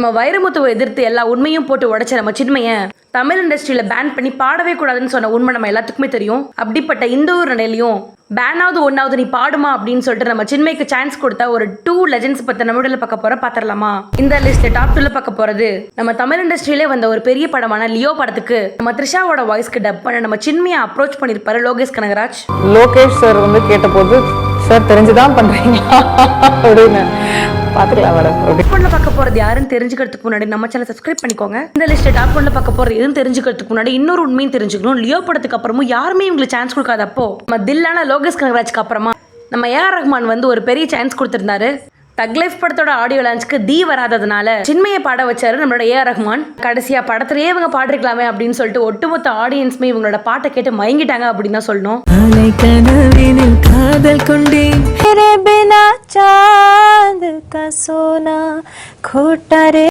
நம்ம வைரமுத்துவை எதிர்த்து எல்லா உண்மையும் போட்டு உடைச்ச நம்ம சின்மையை தமிழ் இண்டஸ்ட்ரியில பேன் பண்ணி பாடவே கூடாதுன்னு சொன்ன உண்மை நம்ம எல்லாத்துக்குமே தெரியும். அப்படிப்பட்ட இந்த ஒரு நிலையிலையும் பேனாவது ஒன்னாவது நீ பாடுமா அப்படின்னு சொல்லிட்டு நம்ம சின்மைக்கு சான்ஸ் கொடுத்த ஒரு டூ லெஜெண்ட்ஸ் பத்தி நம்ம பார்க்க போற பாத்திரலாமா இந்த லிஸ்ட் டாப் டூல பார்க்க போறது நம்ம தமிழ் இண்டஸ்ட்ரியிலே வந்த ஒரு பெரிய படமான லியோ படத்துக்கு நம்ம த்ரிஷாவோட வாய்ஸ்க்கு டப் பண்ண நம்ம சின்மையை அப்ரோச் பண்ணிருப்பாரு லோகேஷ் கனகராஜ். லோகேஷ் சார் வந்து கேட்டபோது சார் தெரிஞ்சுதான் பண்றீங்களா? அப்படின்னு. மேடம் டாப் ஒன்ல பார்க்க போறது யாருன்னு தெரிஞ்சுக்கிறதுக்கு முன்னாடி நம்ம சேனல் சப்ஸ்கிரைப் பண்ணிக்கோங்க. இந்த லிஸ்ட் டாப் ஒன்ல பார்க்க போறது தெரிஞ்சுக்கிறதுக்கு முன்னாடி இன்னொரு உண்மையும் தெரிஞ்சுக்கணும். லியோ படத்துக்கு அப்புறமும் யாருமே இவங்களுக்கு சான்ஸ் கொடுக்காதப்போ நம்ம தில்லான லோகேஷ் கனகராஜ்க்கு அப்புறமா நம்ம ஏஆர் ரஹ்மான் வந்து ஒரு பெரிய சான்ஸ் கொடுத்திருந்தாரு. தக் லைஃப் படத்தோட ஆடியோ லான்ச்சுக்கு தி வராததுனால சின்மையை பாட வச்சாரு நம்மளோட ஏஆர் ரஹ்மான் கடைசியா படத்திலேயே இவங்க பாடிருக்கலாமே அப்படின்னு சொல்லிட்டு ஒட்டுமொத்த ஆடியன்ஸுமே இவங்களோட பாட்டை கேட்டு மயங்கிட்டாங்க அப்படின்னு தான் சொல்லணும். காதல் সোনা খোটা রে